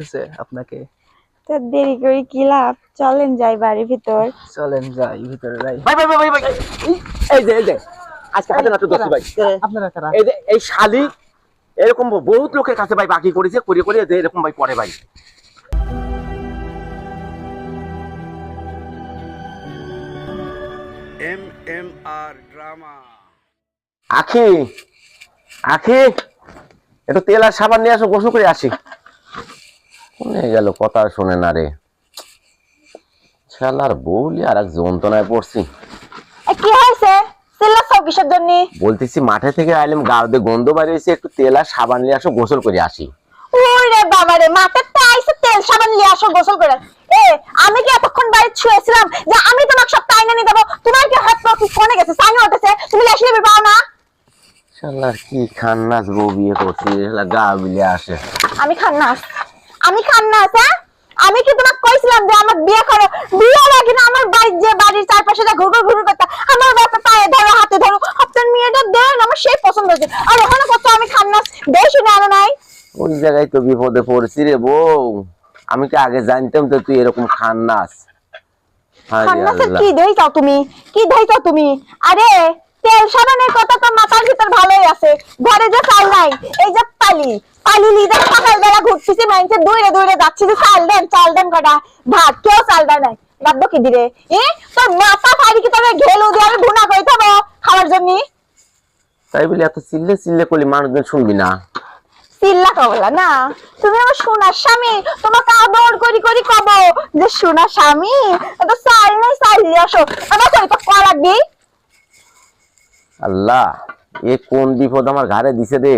ডাকতেছে আপনাকে? তো দেরি করে কি লাভ? চলেন যাই বাড়ির ভিতর। চলেন যাই ভিতরে যাই। ভাই ভাই ভাই ভাই এই- যে এই যে আজকে হাতে নাতে দোষী ভাই। আপনারা কারা? এই যে এই শালি এরকম বহুত লোকের কাছে ভাই বাকি করেছে করে করে যে এরকম ভাই করে ভাই। M M R drama. Akhi Akhi একটু তেল আর সাবান নিয়ে আসো গোসল করে আসি। কোনে গেল কথা শোনে না রে। শালার বউলি আর এক যন্ত্রণায় পড়ছি। এ, কি হয়েছে? বলতেছি মাঠে থেকে আইলাম গাড়দে গন্ধ বাড়িয়েছে একটু তেল আর সাবান নিয়ে আসো গোসল করে আসি। ওরে বাবা রে তো আইসে তেল সাবান নিয়ে আসো গোসল করে। এ আমি কি এতক্ষণ বাড়ি শুয়েছিলাম? যে আমি তোমাকে সব তাই নিয়ে দেবো তোমার কি হাত পা কি ফোনে গেছে সাইনে উঠেছে? তুমি নেবে পাও না? শালার কি খান্নাস বউ বিয়ে করছি শালা গা বিলে আসে। আমি খান্নাস। আমি খান্নাস হ্যাঁ? আমি কি তোমাকে কইছিলাম যে আমার বিয়ে করো? বিয়ে লাগে না আমার বাড়ির যে বাড়ির চারপাশে যে ঘুরঘুর ঘুরঘুর করতে আমার বাপা পায়ে ধরো হাতে ধরো আপনার মেয়েটা দেন আমার সেই পছন্দ হয়েছে। আর ওখানে কত আমি খান্নাস দেই শুনে আনো নাই। ওই জায়গায় তো বিপদে পড়ছি রে বউ? আমি কি আগে জানতাম তো তুই এরকম খান্নাস খান্নাসের কি দেই চাও তুমি? কি দেই চাও তুমি? আরে তেল সাবানের কথা তো মাথার ভিতর ভালোই আছে। ঘরে যে চাল নাই এই যে পালি। পালি লিদার সকালবেলা ঘুরতেছি মাইনছে দূরে দূরে যাচ্ছি যে চাল দেন চাল দেন কটা। ভাত কেউ চাল দেয় নাই। রাখব কি এ তোর মাথা ফাড়ি কি ঘেলু দিয়ে আমি ভুনা হবে খাওয়ার জন্য? তাই বলে এত চিল্লে চিল্লে করলি মানুষজন শুনবি না। চিল্লা কবলা না। তুমি আমার সোনার স্বামী তোমাকে আদর করি করি কব। যে সোনার স্বামী তো চাল নেই চাল নিয়ে আসো। আমার তো করা লাগবে। আল্লাহ এ কোন বিপদ আমার ঘাড়ে দিছে রে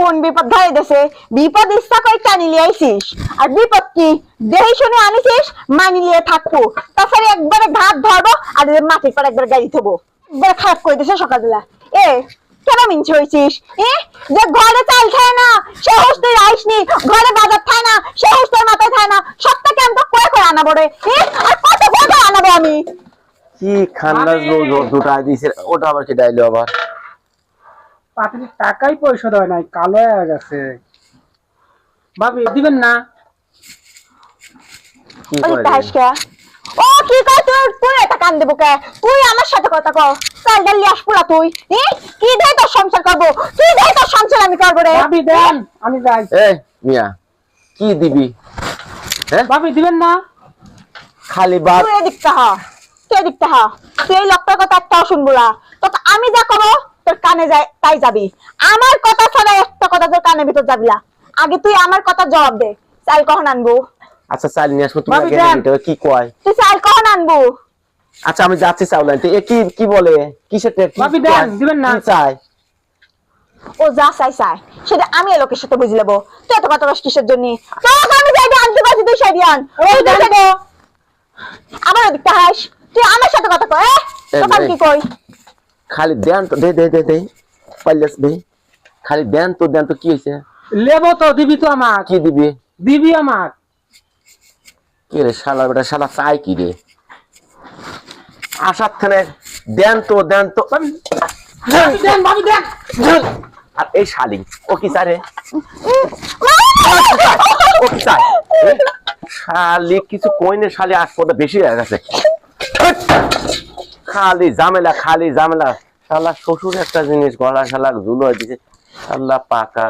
কোন বিপদ? ধরে দেছে বিপদ ইচ্ছা করে টানি লিয়ে আইছিস আর বিপদ কি? দেহি শুনে আনিছিস মানি লিয়ে থাকব। তাছাড়া একবারে ঘাট ধরবো আর মাটির পর একবার গাড়ি থবো। একবার খারাপ করে দিছে সকালবেলা। এ কেন মিনছে হয়েছিস এ যে ঘরে চাল খায় না সে হুস তুই আইসনি ঘরে বাজার খায় না সে হুস তোর মাথায় খায় না সবটা কেন তো করে করে আনাবো রে? এ আর কত আনাবো আমি? কি খান্নাস বউ জোর দুটা দিছে ওটা আবার কি ডাইলো আবার? পাতির টাকাই পয়সা দেয় নাই কালো হয়ে গেছে। ভাবি দিবেন না। কি ওই করে তাসকা ও কি কয় তুই তুই এটা কান দেবো কে? তুই আমার সাথে কথা কও। চাল ডাল লিয়াস তুই? কি দেয় তোর সংসার করব? কি দেয় তোর সংসার আমি করব রে? ভাবি দেন আমি যাই। এ মিয়া কি দিবি? হ্যাঁ ভাবি দিবেন না। খালি বাদ তুই এদিকটা হ। তুই এদিকটা হ। তুই এই লোকটার কথা একটাও শুনব না। তোকে আমি যা করব তোর কানে যায় তাই যাবি। আমার কথা ছাড়া একটা কথা তোর কানের ভিতর যাবি না। আগে তুই আমার কথা জবাব দে চাল কখন আনব? আচ্ছা চাল নিয়ে আসব তুমি আগে কি কয়? তুই চাল কখন আনব? আচ্ছা আমি যাচ্ছি চাউল আনতে। এ কি কি বলে? কিসের টেক- কি ভাবি দেন, দিবেন না। চাই ও যা চাই চাই সেটা আমি লোকের সাথে বুঝে নেব। তুই এত কথা কস কিসের জন্য? তোকে আমি যাই আনতে পারছি তুই সাইডি আন ওই তুই সাইডে আমার ওদিকটা হাস। তুই আমার সাথে কথা কয় তখন কি কই খালি দেন তো দে দে দে দে পাল্লাস দে। খালি দেন তো দেন তো কি হয়েছে লেব তো দিবি তো আমার কি দিবি? দিবি আমার কি রে শালা বেটা শালা চাই কি রে? আসার থানে দেন তো দেন তো দেন দেন। আর এই শালি ও কি চায় রে? ও কি চায়? শালি কিছু কইনে শালি আসপদা বেশি হয়ে গেছে। খালি ঝামেলা খালি ঝামেলা। শালা শ্বশুর একটা জিনিস গলা শালা ঝুলো দিছে শালা পাকা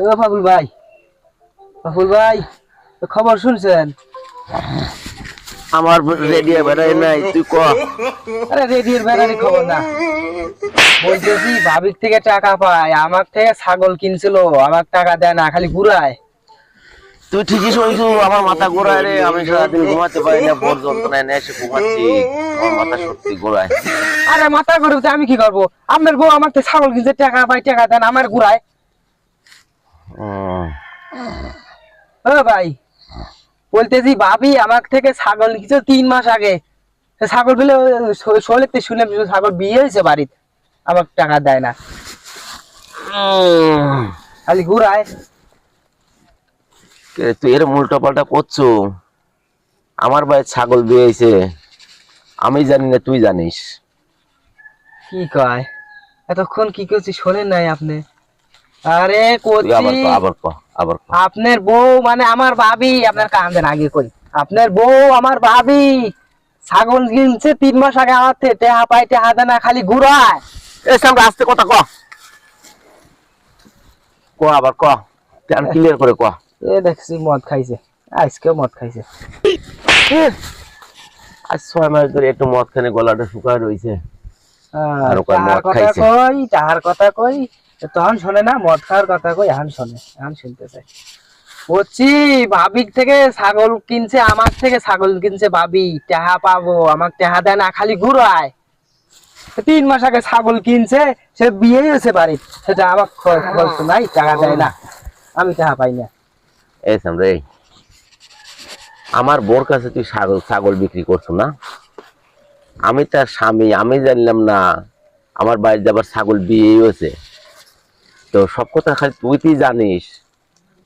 ও ফাগুল ভাই ভাই খবর শুনছেন? আমার রেডিও বেড়াই নাই তুই ক? আরে রেডিওর বেড়ানি খবর না। বলতেছি ভাবির থেকে টাকা পায় আমার থেকে ছাগল কিনছিল আমার টাকা দেয় না খালি ঘুরায় তুই ঠিকই শুনছু আমার মাথা ঘোরায় রে আমি সারাদিন ঘুমাতে পারি না ভোর যন্ত্রণায় না এসে ঘুমাচ্ছি আমার মাথা সত্যি ঘোরায় আরে মাথা ঘুরতে আমি কি করব আপনার বউ আমার থেকে ছাগল কিনছে টাকা পায় টাকা দেন আমার ঘুরায় ও ভাই বলতেছি ভাবি আমার থেকে ছাগল কিছু তিন মাস আগে ছাগল বলে শোলেতে শুনে ছাগল বিয়ে হয়েছে বাড়িতে আমার টাকা দেয় না। খালি ঘুরায়। তুই এর উল্টো পাল্টা করছ? আমার ভাই ছাগল বিয়েছে আমি জানি না তুই জানিস। কি কয়? এতক্ষণ কি করছি শোনেন নাই আপনি। আরে আবার ক আবার ক আপনার বউ মানে আমার ভাবি। আপনার কান্দেন আগে কই। আপনার বউ আমার ভাবি। ছাগল কিনছে তিন মাস আগে আমার থেকে। টেহা পাই টেহা দেয় না খালি ঘুরায়। এই সামনে আসতে কথা ক। ক আবার ক। ক্লিয়ার করে ক। এ দেখছি মদ খাইছে। আজকেও মদ খাইছে। আজ ছয় মাস ধরে একটু মদ খানে গলাটা শুকায় রয়েছে আর তাহার মদ কথা খাইছে। কই তাহার কথা কই তখন শোনে না মদ খাওয়ার কথা কই এখন শোনে এখন শুনতে চাই বলছি ভাবির থেকে ছাগল কিনছে আমার থেকে ছাগল কিনছে ভাবি টাহা পাবো আমার টেহা দেয় না খালি ঘুরায়। তিন মাস আগে ছাগল কিনছে সে বিয়ে হয়েছে বাড়ি সেটা আমার খরচ নাই টাকা দেয় না। আমি টাকা পাই না। এই এই। আমার বোর কাছে তুই ছাগল ছাগল বিক্রি করছ না? আমি তার স্বামী আমি জানলাম না আমার বাড়িতে আবার ছাগল বিয়ে হয়েছে। তো সব কথা খালি তুই তুই জানিস।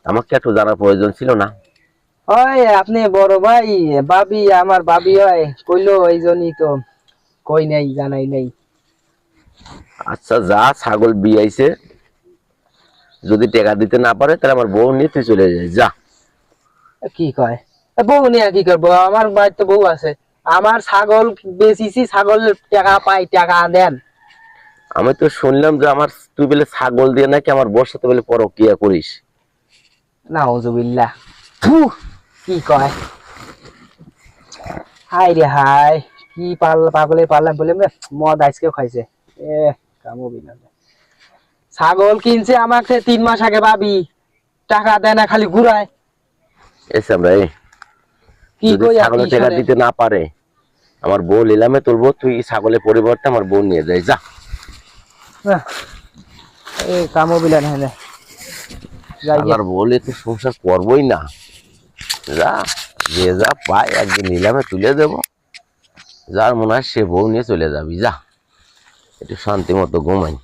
আমাকে একটু জানার প্রয়োজন ছিল না? ওই আপনি বড় ভাই বাবি আমার বাবি হয় কইলো এই জন্যই তো। কই নাই জানাই নাই। আচ্ছা যা ছাগল বিয়াইছে যদি টেকা দিতে না পারে তাহলে আমার বউ নিতে চলে যায় যা। কি কয়? বউ নিয়ে কি করব? আমার বাড়িতে বউ আছে। আমার ছাগল বেচিছি ছাগল টাকা পাই টাকা দেন। আমি তো শুনলাম যে আমার তুই বলে ছাগল দিয়ে নাকি আমার বউর সাথে বলে পরকিয়া করিস। নাউজুবিল্লাহ। থু কি কয়? হাই রে হাই কি পাল পাগলে পারলাম বলে রে, মদ আজকেও খাইছে। এ কামো বিনা ছাগল কিনছে আমাকে তিন মাস আগে ভাবি। টাকা দেয় না খালি ঘুরায়। এসে আমরা এই। কি কই কি টাকা দিতে না পারে আমার বউ নিলামে তুলবো তুই ছাগলের পরিবর্তে আমার বউ নিয়ে যাই যা। আহ, এই কামো বিলা না হলে যাই আমার বলে তো সংসার করবোই না। যা যে যা পায় একদিন নিলামে তুলে দেব। যার মনে হয় সে বউ নিয়ে চলে যাবি যা। একটু শান্তি মতো ঘুমাই।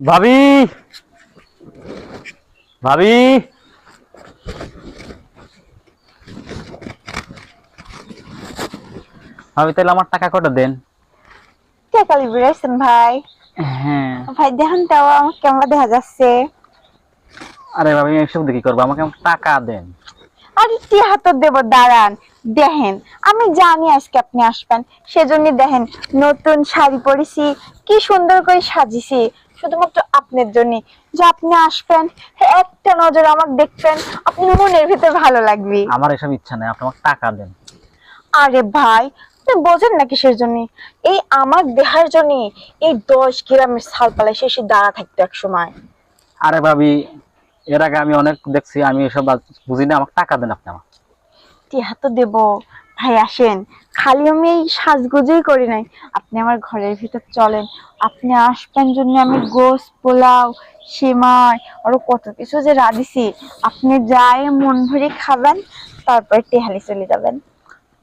ভাবি! ভাবি। ভাবি তাহলে আমার টাকা কটা দেন? টাকা লিবারেশন ভাই? হ্যাঁ। ভাই দেখেন তাও আমার কেমন দেখা যাচ্ছে। আরে ভাবি আমি এসব দেখি করব? আমাকে টাকা দেন। আর কি হাতত দেব? দাঁড়ান। দেখেন আমি জানি আজকে আপনি আসবেন সেজন্য দেখেন নতুন শাড়ি পরেছি কি সুন্দর করে সাজিছি শুধুমাত্র আপনার জন্য যে আপনি আসবেন একটা নজর আমাকে দেখবেন আপনি মনের ভিতর ভালো লাগবে। আমার এসব ইচ্ছা নেই আপনি আমাকে টাকা দেন। আরে ভাই আপনি বোঝেন না কিসের জন্য এই আমার দেহার জন্য এই দশ গ্রামের সালপালায় শেষে দাঁড়া থাকতো এক সময়। আরে ভাবি এর আগে আমি অনেক দেখছি আমি এসব বুঝি না আমাকে টাকা দেন আপনি আমার টিহা তো দেব। ভাই আসেন। খালি আমি এই সাজগুজেই করি নাই। আপনি আমার ঘরের ভিতর চলেন। আপনি আসবেন জন্য আমি গোস পোলাও সেমাই আরও কত কিছু যে রাঁধিছি। আপনি যাই মন ভরে খাবেন তারপর টেহালি চলে যাবেন।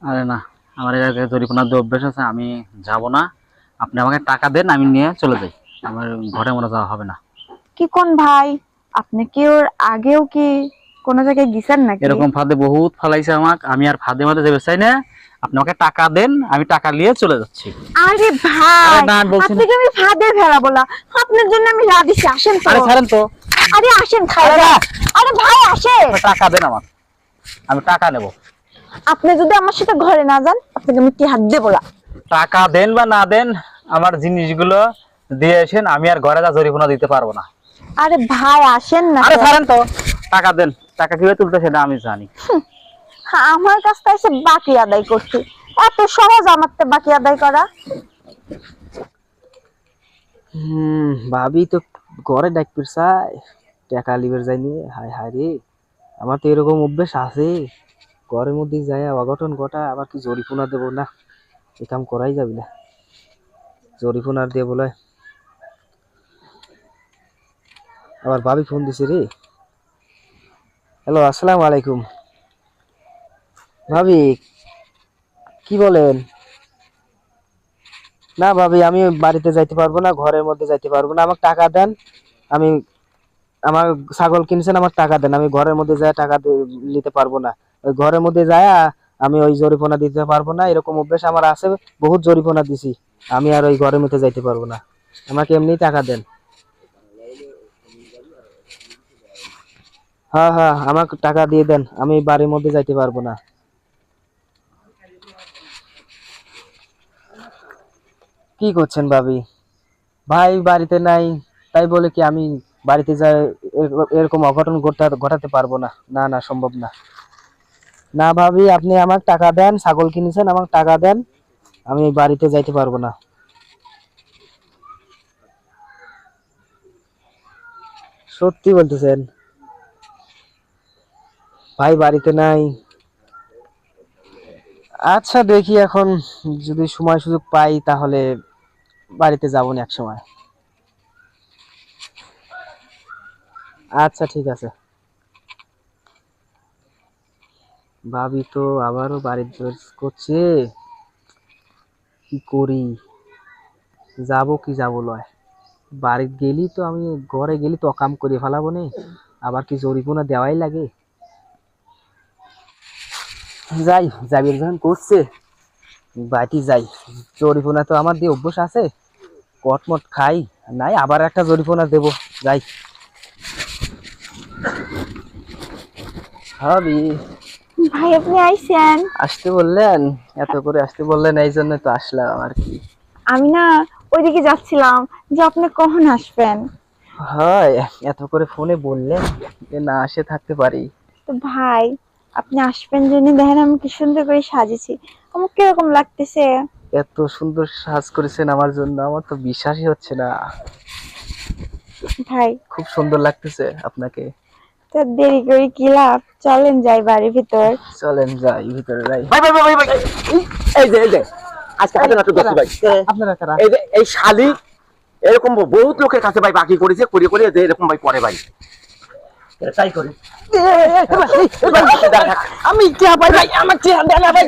আরে না আমার আগে জরিপনার যে অভ্যেস আছে আমি যাব না। আপনি আমাকে টাকা দেন আমি নিয়ে চলে যাই। আমার ঘরে মনে যাওয়া হবে না। কি কোন ভাই? আপনি কি ওর আগেও কি কোনো জায়গায় গেছেন নাকি? এরকম ফাঁদে বহুত ফালাইছে আমাকে আমি আর ফাঁদে মাঝে যেতে চাই না? আপনি আমাকে টাকা দেন আমি টাকা নিয়ে চলে যাচ্ছি। আরে ভাই আরে না, বলছি না। আপনাকে আমি ফাঁদে ফেলা বলা আপনার জন্য আমি রাঁধিছি আসেন তো। আরে ছাড়েন তো। আরে আসেন খাই আরে ভাই আসেন। আপনি টাকা দেন আমার আমি টাকা নেব। আপনি যদি আমার সাথে ঘরে না যান আপনাকে আমি কি হাত দেবো না টাকা দেন বা না দেন আমার জিনিসগুলো দিয়ে আসেন আমি আর ঘরে যা জরিমানা দিতে পারব না। আরে ভাই আসেন না আরে ছাড়েন তো। টাকা দেন। টাকা কীভাবে তুলতে সেটা আমি জানি। হ্যাঁ, আমার কাছটা এসে বাকি আদায় করতে এত সহজ আমার তো বাকি আদায় করা। হুম ভাবি তো ঘরে ডাক পিরসাই টাকা লিবার যায়নি হায় হায় রে। আমার তো এরকম অভ্যেস আছে। ঘরের মধ্যে যায় অঘটন ঘটা আবার কি জরিপুনা দেবো না? এ কাম করাই যাবি না। জরিপুনার দিয়ে বলে আবার ভাবি ফোন দিছে রে। হ্যালো, আসসালামু আলাইকুম। ভাবি, কি বলেন? না ভাবি, আমি বাড়িতে যাইতে পারব না, ঘরের মধ্যে যাইতে পারব না। আমাকে টাকা দেন, আমি আমার ছাগল কিনছেন আমার টাকা দেন। আমি ঘরের মধ্যে যায় টাকা নিতে পারব না। ওই ঘরের মধ্যে যায় আমি ওই জরিপনা দিতে পারব না। এরকম অভ্যেস আমার আছে, বহুত জরিপনা দিছি। আমি আর ওই ঘরের মধ্যে যাইতে পারব না। আমাকে এমনি টাকা দেন। হ্যাঁ হ্যাঁ আমাকে টাকা দিয়ে দেন। আমি বাড়ির মধ্যে যাইতে পারব না। কি করছেন ভাবি? ভাই বাড়িতে নাই, তাই বলে কি আমি বাড়িতে যাই এরকম অঘটন ঘটা- ঘটাতে পারব না? না না, সম্ভব না। না ভাবি, আপনি আমাকে টাকা দেন, ছাগল কিনেছেন, আমাকে টাকা দেন, আমি বাড়িতে যাইতে পারব না। সত্যি বলতেছেন? ভাই বাড়িতে নাই। আচ্ছা দেখি এখন যদি সময় সুযোগ পাই তাহলে বাড়িতে যাব না এক সময় আচ্ছা ঠিক আছে। ভাবি তো আবারও বাড়ির দোষ করছে। কি করি? যাব কি যাব লয়। বাড়ি গেলি তো আমি, ঘরে গেলি তো অকাম করে ফেলাবো নে। আবার কি জরিমানা দেওয়াই লাগে? যাই জাবির যখন করছে বাড়িতে যাই। জরিমানা তো আমার দিয়ে অভ্যাস আছে। কটমট খাই নাই আবার একটা জরিমানা দেবো। যাই। ভাবি ভাই আপনি আইছেন আসতে বললেন? এত করে আসতে বললেন এই জন্য তো আসলাম আর কি। আমি না ওইদিকে যাচ্ছিলাম যে আপনি কখন আসবেন? হয় এত করে ফোনে বললেন যে না আসে থাকতে পারি। তো ভাই আপনি আসবেন জেনে দেখেন আমি কি সুন্দর করে সাজেছি আমার কীরকম লাগতেছে? এত সুন্দর সাজ করেছেন আমার জন্য আমার তো বিশ্বাসই হচ্ছে না। ভাই। খুব সুন্দর লাগতেছে আপনাকে। তো দেরি করে কি লাভ? চলেন যাই বাড়ির ভিতর। চলেন যাই ভিতরে যাই। ভাই ভাই ভাই এই যে এই যে আজকে হাতে নাটক করছি ভাই। আপনারা কারা? এই যে এই শালি এরকম বহুত লোকের কাছে ভাই বাকি করেছে করিয়ে করিয়ে এরকম ভাই পরে ভাই। করে আমি কে ভাই ভাই আমার কে ডালা ভাই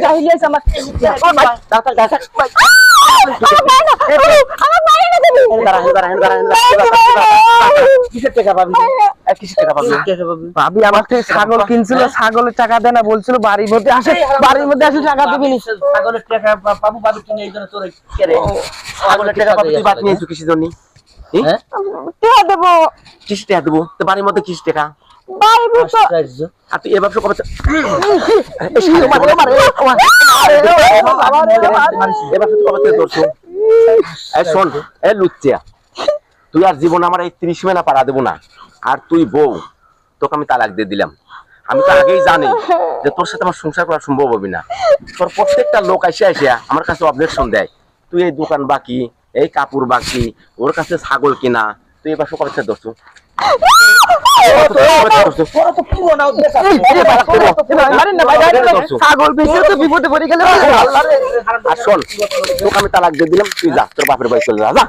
আমার ছাগল কিনছিল ছাগলের টাকা দেয় না বলছিল বাড়ির মধ্যে আসে বাড়ির মধ্যে আসে টাকা দিবি ছাগলের টাকা পাবো পাবো কিনে তোর ছাগলের টাকা পাবি তুই বাদ নিয়েছো কিসের জন্য হ্যাঁ টিয়া দেবো। কিসের টাকা দেবো? তো বাড়ির মধ্যে কিসের টাকা বাড়ির ভিতর আর তুই এ ব্যবসা কবে শোন এ লুচ্চিয়া। তুই আর জীবন আমার এই ত্রিশ মেলা পাড়া দেবো না। আর তুই বউ তোকে আমি তালাক দিয়ে দিলাম। আমি তো আগেই জানি যে তোর সাথে আমার সংসার করা সম্ভব হবে না। তোর প্রত্যেকটা লোক এসে এসে আমার কাছে অবজেকশন দেয়। তুই এই দোকান বাকি এই কাপড় বাকি ওর কাছে ছাগল কিনা, তুই এবার সকাল থেকে ধরছো আর শোন, তোকে আমি তালাক দিয়ে দিলাম, তুই যা, তোর বাপের বাড়ি চলে যা।